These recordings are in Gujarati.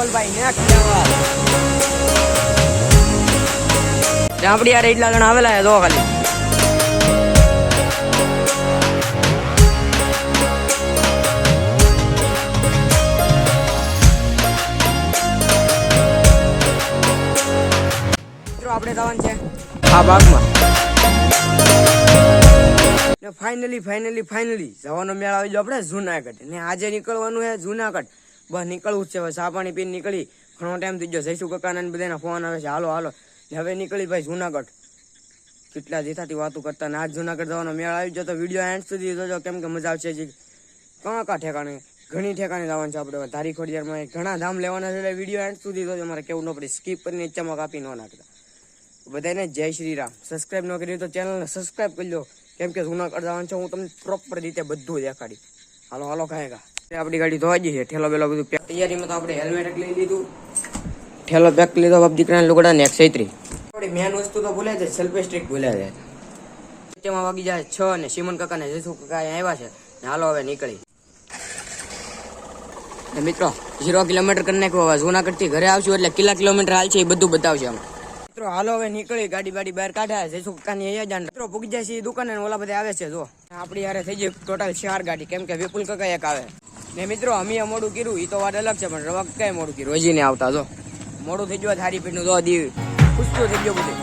લેવલ ભાઈ નેક્સ્ટ લેવલ યાર એટલા જણા આવેલા છે, જો ખાલી. આપણે જવાનું છે આ બાગમાં. ફાઇનલી ફાઇનલી ફાઇનલી જવાનો મેળ આવી ગયો આપણે જુનાગઢ. ને આજે નીકળવાનું છે જુનાગઢ. બસ નીકળવું જ છે. હવે ચા પાણી પીને નીકળી. ઘણો ટાઈમ થઈ ગયો. જયસુ કાકાના બધાના ફોન આવે છે. હાલો હાલો. હવે નીકળી ભાઈ જુનાગઢ. કેટલા દેતાથી વાતો કરતા ને. આજ જુનાગઢ જવાનો મેળ આવી જતો વીડિયો એન્ડ સુધી જોજો. કેમ કે મજા આવશે જી કાં કાં ઠેકાણે? ઘણી ઠેકાણે જવાનું છે આપણે ધારી ખોડિયારમાં ઘણા ધામ લેવાના છે એટલે વીડિયો એન્ડ સુધી જોજો. મારે કેવું ન પડે. સ્કીપ કરીને ચમક આપી ન નાખતા. બધાને જય શ્રી રામ. સબસ્ક્રાઇબ ન કર્યું તો ચેનલને સબસ્ક્રાઇબ કરી લો. કેમ કે જુનાગઢ જવાનું છે. હું તમને પ્રોપર રીતે બધું દેખાડી હાલો હાલો ખાયગા આપણી ગાડી ધોવા જઈએ ઠેલો બેલો બધું તૈયારીમાં તો આપણે હેલ્મેટ લઈ લીધું, ઠેલો પેક લીધો, બાપ દીકરાના લુગડા ને એક છૈત્રી. આપણી મેન વસ્તુ તો ભૂલે છે સેલ્ફ સ્ટ્રીક ભૂલે છે. તેમાં વાગી જાય છ ને સિમન કાકા ને જેસુ કાકા આવ્યા છે, ને હાલો હવે નીકળી. મિત્રો, ઝીરો કિલોમીટર કરી નાખ્યો, હવે જુનાગઢથી ઘરે આવશું એટલે કેટલા કિલોમીટર હાલ છે એ બધું બતાવશે અમે. મિત્રો, હાલો હવે નીકળી, ગાડી બાડી બહાર કાઢ્યા જેસુ કાકાની અહીંયા જાય મિત્રો પૂગી જાય છે દુકાને ને ઓલા બધા આવે છે, જો. આપણી હારે થઈ ગઈ ટોટલ ચાર ગાડી, કેમ કે વિપુલ કાકા એક આવે. ને મિત્રો, અમે મોડું કર્યું એ તો વાત અલગ છે, પણ રવક કઈ મોડું કર્યું? હજી ને આવતા, જો. મોડું થઈ ગયું થારી પીઠનું દીવ ખુશતું થઈ ગયું બધું.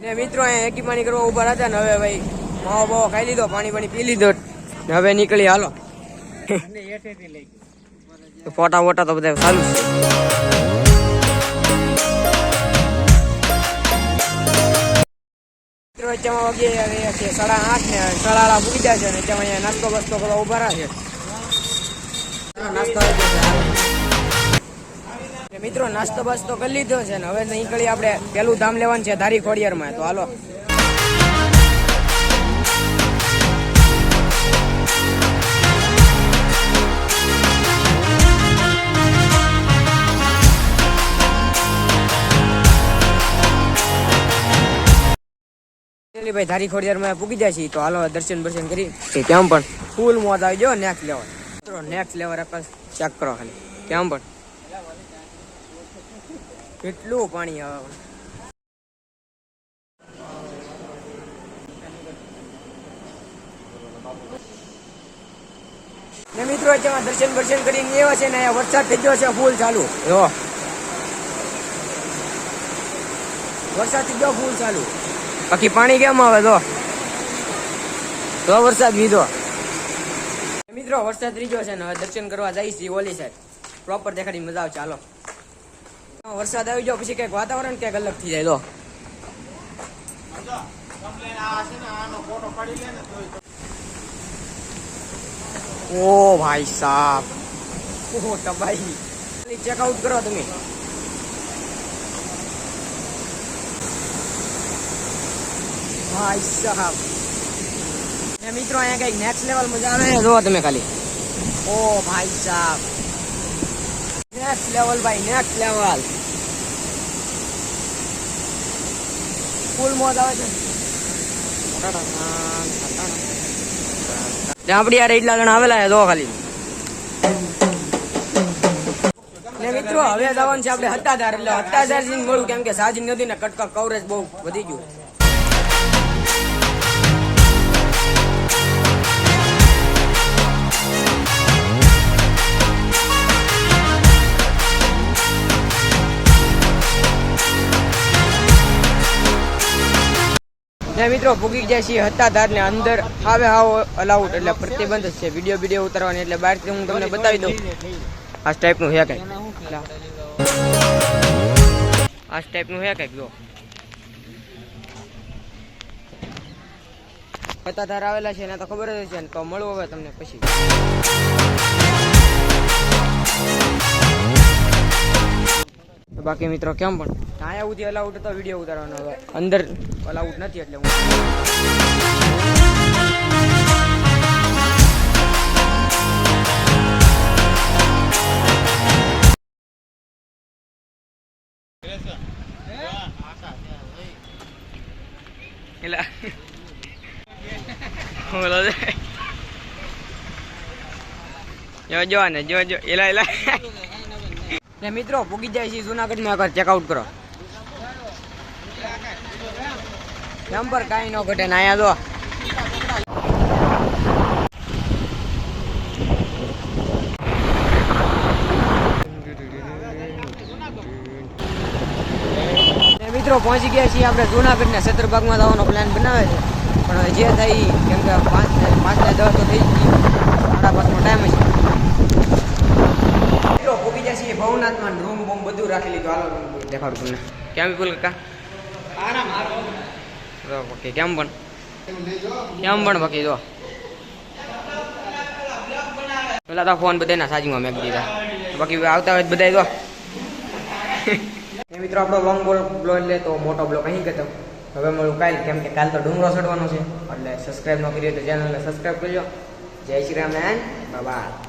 ને મિત્રો, અહીંયા એકી પાણી કરવા ઊભા હતા ને હવે ભાઈ, માવો બાવો ખાઈ લીધો, પાણી પાણી પી લીધો ને હવે નીકળી, હાલો. તો ફોટા વોટા તો બધા ચાલુ છે. મિત્રો વાગે રહ્યા છે ને આઠ જાય છે ને ત્યાં અહીંયા નાસ્તો બસ્તો કરવા ઊભા રહ્યા છે. મિત્રો, નાસ્તો બાસ્તો કરી લીધો છે ને હવે નીકળી આપણે પેલું ધામ લેવાનું છે ધારી ખોડિયારમાં. તો હાલો. પેલી ભાઈ ધારી ખોડિયારમાં પૂકી જાય છે. તો હાલો દર્શન બર્શન કરી. કેમ પણ? ફૂલ મોત આવી ગયો નેક્સ્ટ લેવલ નેક્સ્ટ લેવલ આપણે ચેક કરો ખાલી. કેમ પણ? કેટલું પાણી આવે ને મિત્રો જેમાં દર્શન બર્શન કરીને એવા છે ને અહીંયા વરસાદ થઈ ગયો છે, ફૂલ ચાલુ. જો. વરસાદ થઈ ગયો, ફૂલ ચાલુ. બાકી પાણી કેમ આવે તો? વરસાદ વીધો મિત્રો, વરસાદ ત્રીજો છે ને હવે દર્શન કરવા જાય છે ઓલી સાઈડ પ્રોપર દેખાડી મજા આવશે ચાલો. વરસાદ આવી ગયો, પછી કંઈક વાતાવરણ ક્યાંક અલગ થઈ જાય તો ઓ, ભાઈ સાહેબ ઓ તબાઈ ચેકઆઉટ કરો તમે. ભાઈ સાહેબ. ને મિત્રો અહીંયા કંઈક નેક્સ્ટ લેવલ મજા આવે? છે જોવો તમે ખાલી. ઓ ભાઈ સાહેબ. નેક્સ્ટ લેવલ ભાઈ નેક્સ્ટ લેવલ ફૂલ મોજ આવે છે. યાર એટલા જણા આવેલા છે જો ખાલી. ને મિત્રો હવે જવાનું છે આપણે હત્તાધાર એટલે હત્તાધાર જઈને મળું કેમ કે સાજી નદી ને કટકા કવરેજ બહુ વધી ગયું. ને મિત્રો, ભૂગી જાય છે હત્તાધારને અંદર. આવે હાવ અલાઉડ એટલે પ્રતિબંધ જ છે. વીડિયો વીડિયો ઉતારવાની એટલે બહારથી હું તમને બતાવી દઉં. આ ટાઈપનું હે કંઈક આ ટાઈપનું હે કંઈક? જો. હત્તાધાર આવેલા છે, એના તો ખબર જ છે તો મળવું હવે તમને પછી. બાકી મિત્રો, કેમ પણ? અહીંયા સુધી અલાઉટ હતો વીડિયો ઉતારવાનો હવે. અંદર. અલાઉટ નથી એટલે હું. જો ને જો એલા એલા. મિત્રો પૂગી જાય છે જુનાગઢમાં ચેકઆઉટ કરો. નંબર કાંઈ ન ઘટે ને અહીંયા જો. મિત્રો પહોંચી ગયા છીએ આપણે જુનાગઢ ને જવાનો પ્લાન બનાવે છે. પણ જે થાય ઈ, કેમ કે પાંચ પાંચ ને દસ તો થઈ ગઈ સાડા પાંચનો ટાઈમ છે. મિત્રો પૂગી ગયા છીએ ભવનાથમાં રૂમ બૂમ બધું રાખી લીધું. હાલો દેખાડું તમને. કેમ વિપુલ કાકા? બાકી કેમ પણ? કેમ પણ બાકી જો? પેલા તો ફોન બધાના સાજીમાં મેં દીધા. બાકી આવતા હોય બધા જો. એ મિત્રો આપણો લોંગ બોલ બ્લો લે તો મોટો બ્લોક અહીં કરતો હવે મળું કાલ, કેમ કે કાલ તો ડુંગરો ચડવાનો છે. એટલે સબસ્ક્રાઈબ ન કરી તો ચેનલને સબસ્ક્રાઈબ કરજો. જય શ્રી રામ એન્ડ બાય